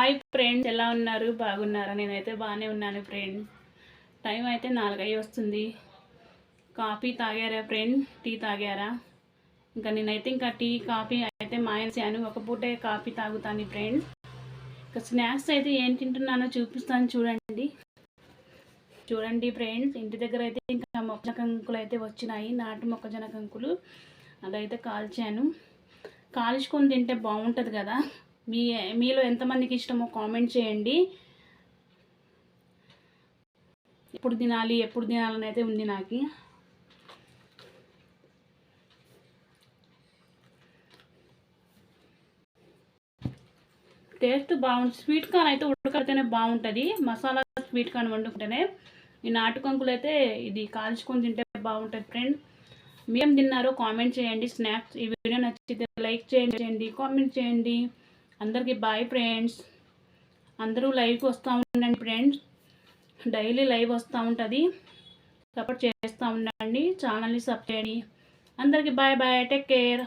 Hi friends ఎలా ఉన్నారు? బాగున్నారా? నేనైతే బాగానే ఉన్నాను ఫ్రెండ్ టైం అయితే నాలుగై వస్తుంది. కాఫీ తాగారా ఫ్రెండ్ టీ తాగారా? ఇంకా నేనైతే ఇంకా టీ కాఫీ అయితే మానేసాను. ఒక పూటే కాఫీ తాగుతాను ఫ్రెండ్ ఇంకా స్నాక్స్ అయితే ఏం తింటున్నానో చూపిస్తాను చూడండి. చూడండి ఫ్రెండ్స్ ఇంటి దగ్గర అయితే ఇంకా మొక్కజొన్న కంకులు అయితే వచ్చినాయి. నాటు మొక్కజొన్న కంకులు అదైతే కాల్చాను. కాల్చుకొని తింటే బాగుంటుంది కదా? మీ మీలో ఎంతమందికి ఇష్టమో కామెంట్ చేయండి. ఎప్పుడు తినాలి ఎప్పుడు తినాలని అయితే ఉంది నాకు. టేస్ట్ బాగుంటుంది స్వీట్ కార్న్ అయితే ఉడకడితేనే బాగుంటుంది. మసాలా స్వీట్ కార్న్ వండుకుంటేనే. ఈ నాటుకంకులు అయితే ఇది కాల్చుకొని తింటే బాగుంటుంది ఫ్రెండ్. మీరేం తిన్నారో కామెంట్ చేయండి. స్నాక్స్ ఈ వీడియో నచ్చితే లైక్ చేయండి కామెంట్ చేయండి. అందరికీ బాయ్ ఫ్రెండ్స్. అందరూ లైవ్కి వస్తూ ఉండండి ఫ్రెండ్స్. డైలీ లైవ్ వస్తూ ఉంటుంది. సపోర్ట్ చేస్తూ ఉండండి. ఛానల్ని సబ్ చేయండి. అందరికీ బాయ్ బాయ్. Take care.